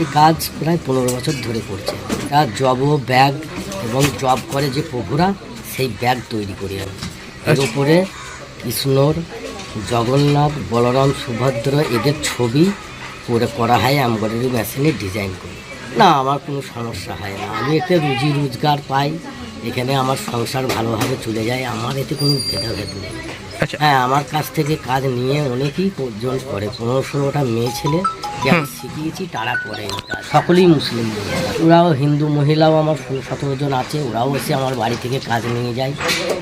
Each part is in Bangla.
এই কাজ প্রায় পনেরো বছর ধরে করছে। তার জব ব্যাগ এবং জব করে যে প্রভুরা, সেই ব্যাগ তৈরি করি আমি এর উপরে কৃষ্ণর, জগন্নাথ, বলরাম, সুভদ্র, এদের ছবি করে করা হয় এমব্রয়ডারি মেশিনে ডিজাইন করি। না আমার কোনো সমস্যা হয় না। আমি এতে রুজি রোজগার পাই এখানে আমার সংসার ভালোভাবে চলে যায় আমার এতে কোনো ভেদাভেদ নেই। আচ্ছা। হ্যাঁ আমার কাছ থেকে কাজ নিয়ে অনেকেই পর্যন্ত করে। পনেরো ষোলোটা মেয়ে ছেলে আমি শিখিয়েছি তারা করে। সকলেই মুসলিম। মহিলা ওরাও হিন্দু মহিলাও আমার ষোলো সতেরো জন আছে ওরাও এসে আমার বাড়ি থেকে কাজ নিয়ে যায়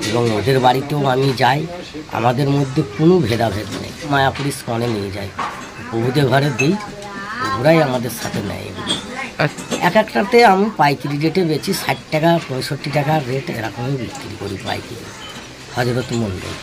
এবং ওদের বাড়িতেও আমি যাই। আমাদের মধ্যে কোনো ভেদাভেদ নেই। মায়াপুরি স্কনে নিয়ে যাই। বহুদের ঘরে দিই ওরাই আমাদের সাথে নেয়। এগুলো। এক একটাতে আমি পাইকারি রেটে বেচি ষাট টাকা, পঁয়ষট্টি টাকা রেট এরকমই বিক্রি করি পাইকারি। হজরত মন্দির